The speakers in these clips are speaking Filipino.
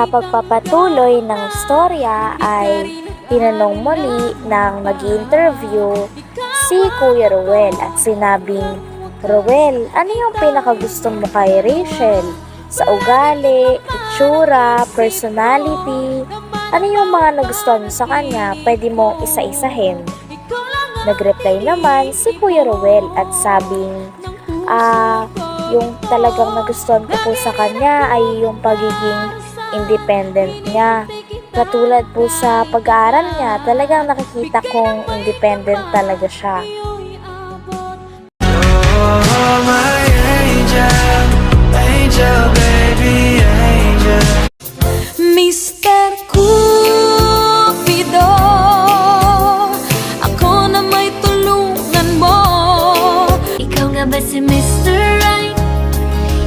Sa pagpapatuloy ng istorya ay tinanong muli ng nag-interview si Kuya Ruel at sinabing, Ruel, ano yung pinakagusto mo kay Rachel? Sa ugali, itsura, personality, ano yung mga nagustuhan mo sa kanya, pwede mong isa-isahin? Nag-reply naman si Kuya Ruel at sabing, ah, yung talagang nagustuhan ko po sa kanya ay yung pagiging independent niya. Katulad po sa pag-aaral niya, talagang nakikita kong independent talaga siya. Oh, my angel, angel, baby, angel. Mr. Ako na may tulungan mo Ikaw nga ba si. Right?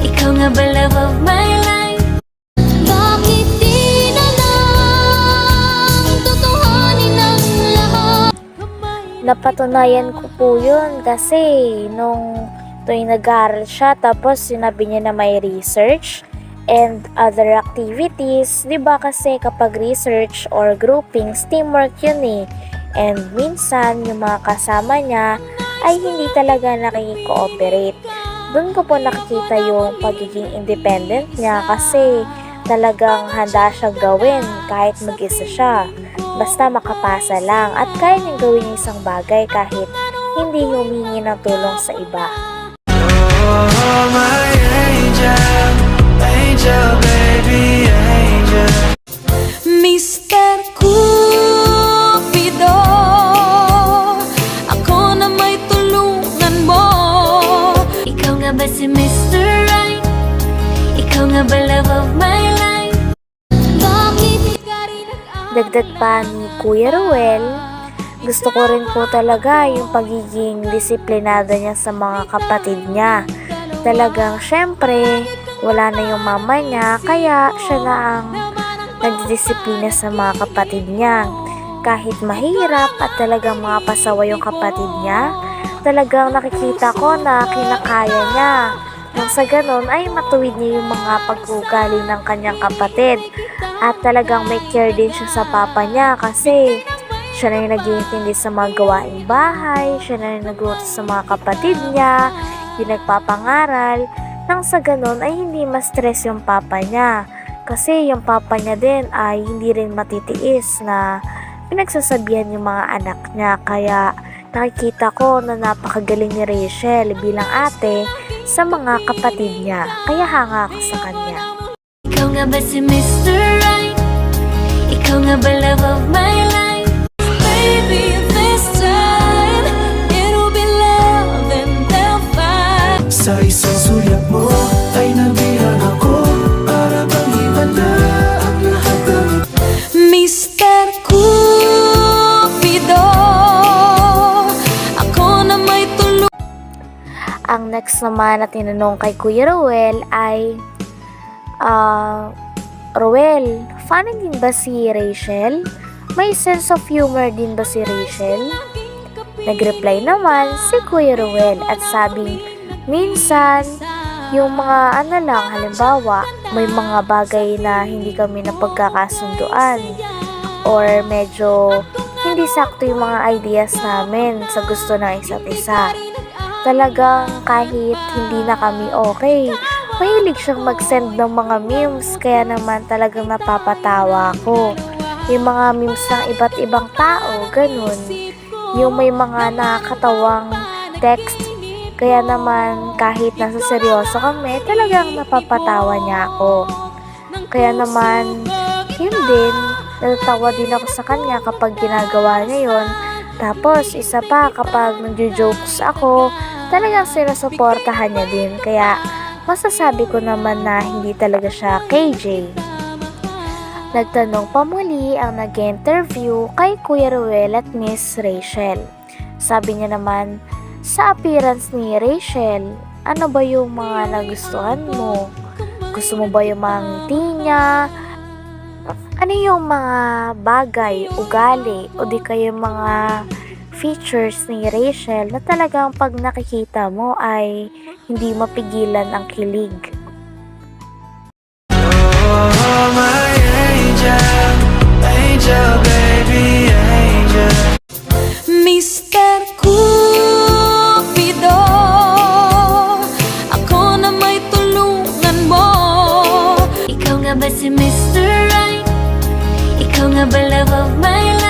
Ikaw nga ba love of my Napatunayan ko po yun kasi nung tuwing nag-aaral siya tapos sinabi niya na may research and other activities, di ba kasi kapag research or groupings, teamwork yun eh. And minsan, yung mga kasama niya ay hindi talaga nakikooperate. Doon ko po nakikita yung pagiging independent niya kasi talagang handa siyang gawin kahit mag-isa siya. Basta makapasa lang at kaya niyang gawin isang bagay kahit hindi humingi ng tulong sa iba. Oh, my angel, angel, baby, angel. Mr. Cupido Ako na may tulungan mo Ikaw nga ba si Mr. Dagdag pa ni Kuya Ruel, gusto ko rin po talaga yung pagiging disiplinado niya sa mga kapatid niya. Talagang syempre, wala na yung mama niya, kaya siya na ang nagdidisiplina sa mga kapatid niya. Kahit mahirap at talagang mga pasawa yung kapatid niya, talagang nakikita ko na kinakaya niya. Nang sa ganon ay matuwid niya yung mga pag-ugali ng kanyang kapatid. At talagang may care din siya sa papa niya kasi siya na yung nag-iintindi sa mga gawaing bahay, siya na yung nagluto sa mga kapatid niya, yung nagpapangaral. Nang sa ganon ay hindi ma-stress yung papa niya. Kasi yung papa niya din ay hindi rin matitiis na pinagsasabihan yung mga anak niya. Kaya nakikita ko na napakagaling ni Rachel bilang ate sa mga kapatid niya. Kaya hanga ako sa kanya. Ikaw nga ba si Mr. Right? Love of my life? Baby, this time It'll be love and they'll fight Sa isang sulyap mo ay nabihag ako Para bang iba na ang lahat ng Mr. Cupido Ako na may Ang next naman na tinanong kay Kuya Ruel ay, ah, Ruel, funny din ba si Rachel? May sense of humor din ba si Rachel? Nag-reply naman si Kuya Ruel at sabing, minsan, yung mga ano lang, halimbawa, may mga bagay na hindi kami napagkakasunduan or medyo hindi sakto yung mga ideas namin sa gusto ng isa't isa. Talagang kahit hindi na kami okay, mahilig siyang mag-send ng mga memes kaya naman talagang napapatawa ako. Yung mga memes ng iba't ibang tao, ganun. Yung may mga nakakatawang text kaya naman kahit nasa seryoso kami, talagang napapatawa niya ako. Kaya naman, yun din, natatawa din ako sa kanya kapag ginagawa niya yun. Tapos, isa pa, kapag nagjo-jokes ako, talagang sinusuportahan niya din. Kaya, masasabi ko naman na hindi talaga siya KJ. Nagtanong pa muli ang nag-interview kay Kuya Ruel at Miss Rachel. Sabi niya naman, sa appearance ni Rachel, ano ba yung mga nagustuhan mo? Gusto mo ba yung mga ngiti niya? Ano yung mga bagay, ugali, o di kaya yung mga features ni Rachel na talagang pag nakikita mo ay hindi mapigilan ang kilig? Oh, my angel, angel, baby, angel. Mr. Cupido Ako na may tulungan mo Ikaw nga ba si Mr. Right? Ikaw nga ba love of my life?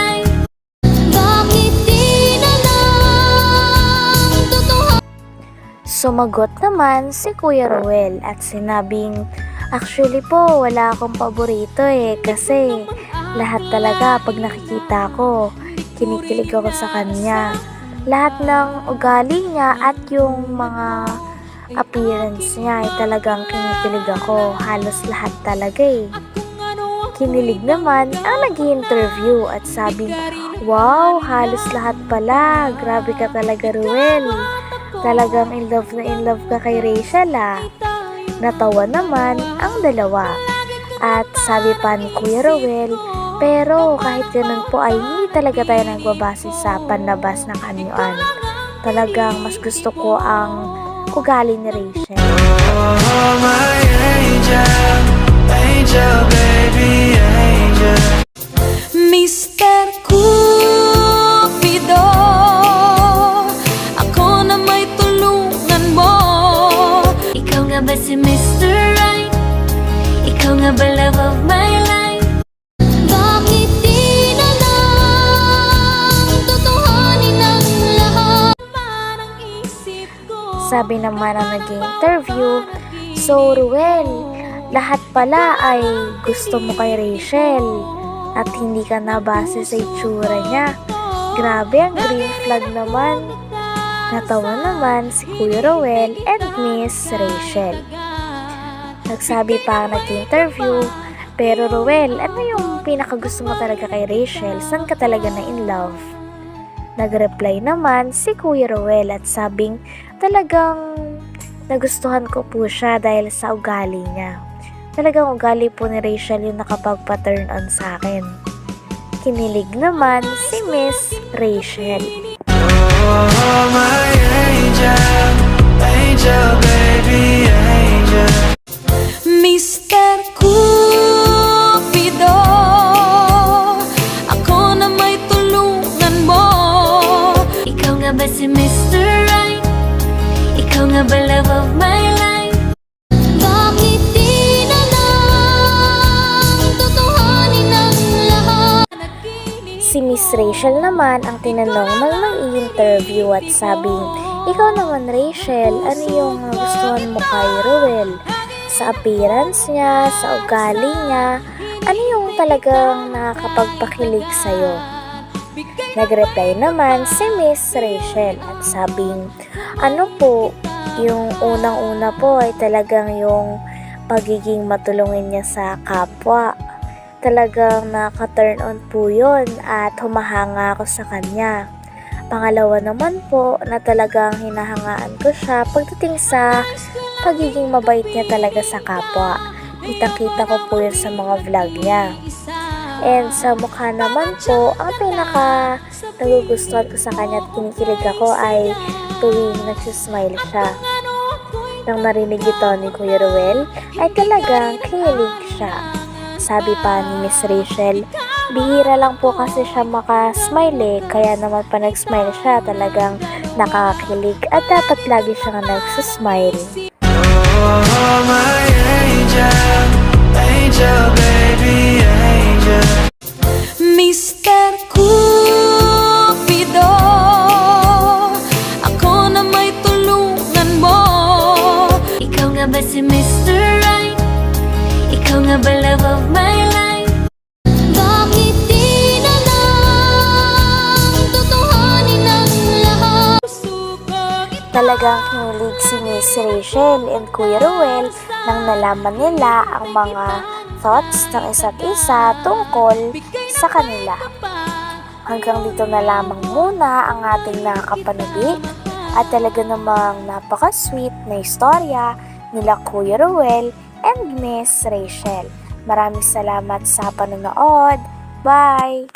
Sumagot naman si Kuya Ruel at sinabing, Actually po, wala akong paborito eh kasi lahat talaga pag nakikita ko, kinikilig ako sa kanya. Lahat ng ugali niya at yung mga appearance niya ay talagang kinikilig ako. Halos lahat talaga eh. Kinilig naman ang nag interview at sabi, Wow, halos lahat pala. Grabe ka talaga, Ruel. Talagang in love na in love ka kay Rachel ah. Natawa naman ang dalawa. At sabi pa ni Kuya Rowel, pero kahit ganun po ay hindi talaga tayo nagbabase sa panlabas ng anyuan. Talagang mas gusto ko ang ugali ni Rachel. Oh, my angel, angel, baby, angel. Ko Sabi naman ang naging interview, So Ruel, lahat pala ay gusto mo kay Rachel at hindi ka nabase sa itsura niya. Grabe ang green flag naman. Natawa naman si Kuya Rowel and Miss Rachel. Nagsabi pa ang nag-interview, pero Rowel, ano yung pinakagusto mo talaga kay Rachel? Saan ka talaga na in love? Nag-reply naman si Kuya Rowel at sabing talagang nagustuhan ko po siya dahil sa ugali niya. Talagang ugali po ni Rachel yung nakapagpa-turn on sa akin. Kinilig naman si Miss Rachel. Oh, my angel, angel, baby, angel. Mr. Rachel naman ang tinanong ng nag-i-interview at sabing, Ikaw naman Rachel, ano yung nagustuhan mo kay Ruel? Sa appearance niya, sa ugali niya, ano yung talagang nakakapagpakilig sa'yo? Nag-reply naman si Miss Rachel at sabing, ano po, yung unang-una po ay talagang yung pagiging matulungin niya sa kapwa. Talagang naka-turn on po yun at humahanga ako sa kanya. Pangalawa naman po na talagang hinahangaan ko siya pagdating sa pagiging mabait niya talaga sa kapwa. Kitang-kita ko po yun sa mga vlog niya. And sa mukha naman po, ang pinaka nagugustuhan ko sa kanya at kinikilig ako ay tuwing nagsismile siya. Nang narinig ito ni Kuya Ruel, ay talagang kinilig siya. Sabi pa ni Miss Rachel, bihira lang po kasi siya makasmile eh, kaya naman pa nag-smile siya talagang nakakakilig at dapat lagi siyang nagsismile. Oh, my angel, angel, baby, angel. Mr. Cupido Ako na may tulungan mo Ikaw nga ba si Mr the of my life Bakit di na lang tutuhanin ang lahat Talagang kinilig si Miss Rachel and Kuya Ruel nang nalaman nila ang mga thoughts ng isa't isa tungkol sa kanila. Hanggang dito na lamang muna ang ating nakakapanabik at talaga namang napaka-sweet na istorya nila Kuya Ruel and Miss Rachel. Maraming salamat sa panonood. Bye!